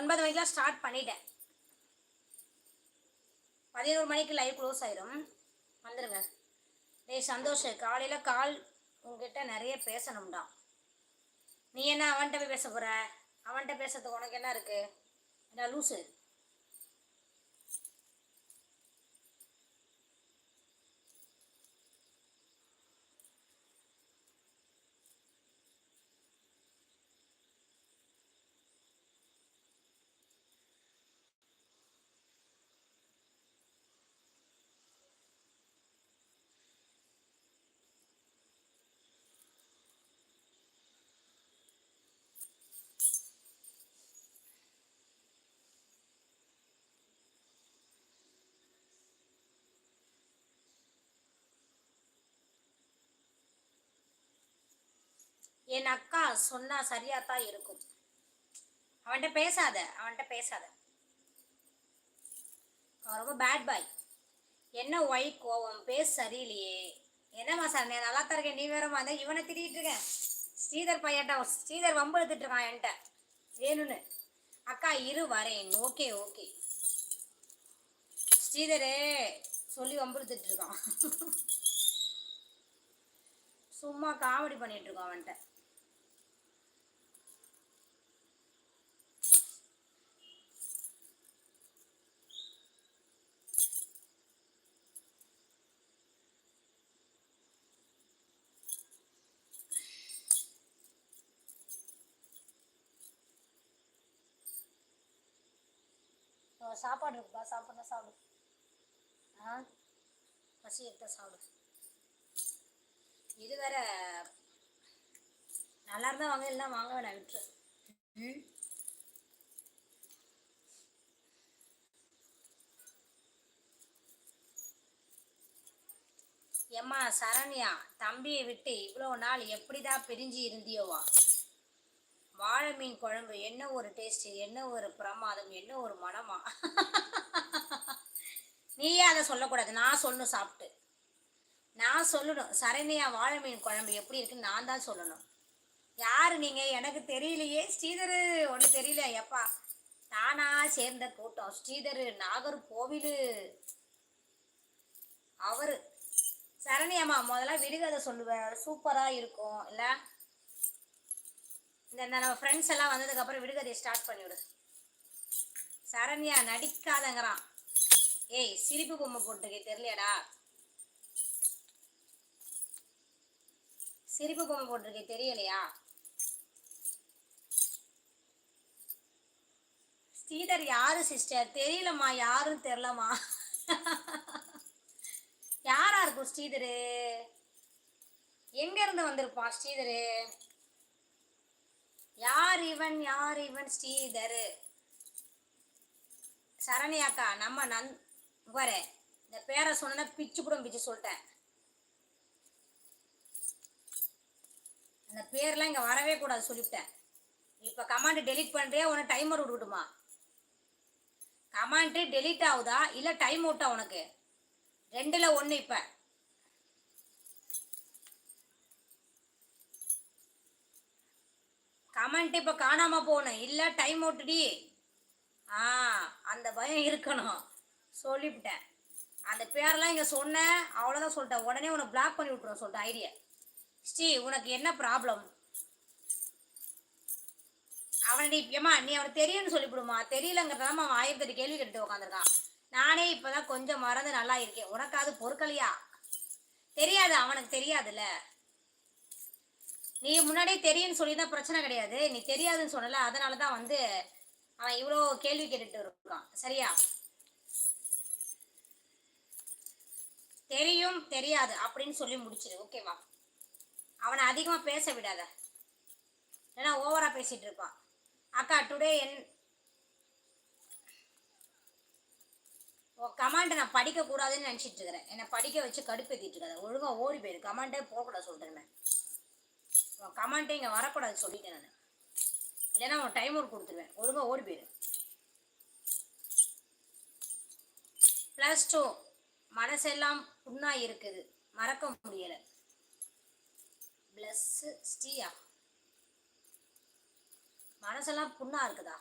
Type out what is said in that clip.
ஒன்பது மணிக்கெலாம் ஸ்டார்ட் பண்ணிட்டேன். பதினோரு மணிக்கு லைவ் க்ளோஸ் ஆயிரும். வந்துடுங்க டேய் சந்தோஷ் காலையில் கால் உங்ககிட்ட நிறைய பேசணும்டா. நீ என்ன அவன்கிட்ட போய் பேச போகிற அவன்கிட்ட பேசுறதுக்கு உனக்கு என்ன இருக்குது என்ன லூஸு என் அக்கா சொன்னா சரியா தான் இருக்கும். அவன்கிட்ட பேசாத அவன்கிட்ட பேசாத. அவன் ரொம்ப பேட் பாய் என்ன ஒய் கோவம்? பேஸ் சரியில்லையே. என்னம்மா சார் நான் நல்லா தான் இருக்கேன். நீ வேற வந்த இவனை திட்டிகிட்டு இருக்கேன் ஸ்ரீதர் பையன்ட்ட ஸ்ரீதர் வம்பு எடுத்துட்டு இருக்கான் என்கிட்ட. வேணும்னு. அக்கா இரு வரேன். ஓகே ஓகே ஸ்ரீதரே சொல்லி வம்புறுத்துட்டு இருக்கான். சும்மா காமெடி பண்ணிட்டு இருக்கான் அவன்கிட்ட. சாப்பாடு இருக்குப்பா சாப்பாடு சாப்பிடு. ஆ? பசி எடுத்தா சாப்பிடு. இது வேற நல்லா இருந்தா வாங்க இல்லைன்னா வாங்க வேணாம் விட்டுரு. ம்? எம்மா சரண்யா தம்பியை விட்டு இவ்வளோ நாள் எப்படிதான் பிரிஞ்சு இருந்தியோவா? வாழை மீன் குழம்பு என்ன ஒரு டேஸ்ட் என்ன ஒரு பிரமாதம் என்ன ஒரு மனமா? நீயே அதை சொல்லக்கூடாது. நான் சொல்லணும் சாப்பிட்டு. நான் சொல்லணும். சரண்யா வாழை மீன் குழம்பு எப்படி இருக்குன்னு நான் தான் சொல்லணும். யாரு நீங்க? எனக்கு தெரியலையே. ஸ்ரீதர். ஒன்றும் தெரியல. எப்பா? நானா சேர்ந்த கூட்டம். ஸ்ரீதர் நாகர் கோவில். அவரு. சரணியம்மா முதல்ல விடுகதை சொல்லுவேன் சூப்பரா இருக்கும். இல்லை? இந்த நம்ம ஃப்ரெண்ட்ஸ் எல்லாம் வந்ததுக்கு அப்புறம் விடுகதையை ஸ்டார்ட் பண்ணிவிடு சரண்யா நடிக்காதங்கிறான். ஏய் சிரிப்பு பொம்மை போட்டுக்கே தெரியலையாடா. சிரிப்பு பொம்மை போட்டிருக்கே தெரியலையா? ஸ்ரீதர் யாரு சிஸ்டர் தெரியலம்மா யாரும் தெரியலம்மா. யாரா இருக்கும் ஸ்ரீதரு? எங்க இருந்து வந்திருப்பான் ஸ்ரீதரு? யார் இவன் யார் இவன் ஸ்ரீதர்? சரணியாக்கா நம்ம நன் பாரு இந்த பேரை சொன்னா பிச்சு கூட பிச்சு சொல்லிட்டேன். அந்த பேர்லாம் இங்கே வரவே கூடாது சொல்லிவிட்டேன். இப்போ கமாண்ட் டெலிட் பண்ணுறியா உனக்கு டைமர் விட்டுட்டுமா கமாண்ட்டு டெலீட் ஆகுதா இல்லை டைம் அவுட்டா உனக்கு? ரெண்டில் ஒன்று இப்போ. கமெண்ட் இப்போ காணாமல் போகணும் இல்லை டைம் அவுட்டுடி ஆ அந்த பயம் இருக்கணும். சொல்லிவிட்டேன். அந்த பேரெல்லாம் இங்கே சொன்னேன். அவ்வளோதான் சொல்லிட்டேன். உடனே உனக்கு பிளாக் பண்ணி விட்ருவோம் சொல்லிட்டேன் ஐடியா ஸ்ரீ உனக்கு என்ன ப்ராப்ளம் அவனை நீ ஏமா நீ அவனை தெரியும்னு சொல்லிவிடுமா? தெரியலங்கிறதாம அவன் ஆயிரத்தி எட்டு கேள்வி கேட்டு உட்காந்துருக்கான் நானே இப்பதான் கொஞ்சம் மறந்து நல்லா இருக்கேன். உனக்காவது பொறுக்கலையா? தெரியாது அவனுக்கு தெரியாதுல்ல. நீ முன்னாடியே தெரியும்னு சொல்லி தான் பிரச்சனை கிடையாது. நீ தெரியாதுன்னு சொன்னல அதனால தான் வந்து அவன் இவ்வளோ கேள்வி கேட்டுட்டு இருக்கான். சரியா? தெரியும் தெரியாது அப்படின்னு சொல்லி முடிச்சிரு. ஓகேவா அவனை அதிகமாக பேச விடாத. ஏன்னா ஓவராக பேசிகிட்டு இருப்பான். அக்கா டுடே என் ஓ கமாண்டை நான் படிக்கக்கூடாதுன்னு நினச்சிட்டு இருக்கிறேன். என்னை படிக்க வச்சு கடுப்பேற்றிட்டு இருக்கிறேன் ஒழுங்காக ஓடி போயிரு. கமாண்டே போகக்கூடாது சொல்கிறேன் உன் கமாண்டே இங்கே வரக்கூடாது சொல்லிட்டேன் நான். இல்லைன்னா உன் டைம் அவுட் கொடுத்துருவேன். ஒழுங்காக ஓடி போயிரு. ப்ளஸ் டூ மனசெல்லாம் புண்ணா இருக்குது. மறக்க முடியலை. ப்ளஸ் ஸ்டீயா மனசெல்லாம் புண்ணா இருக்குதா?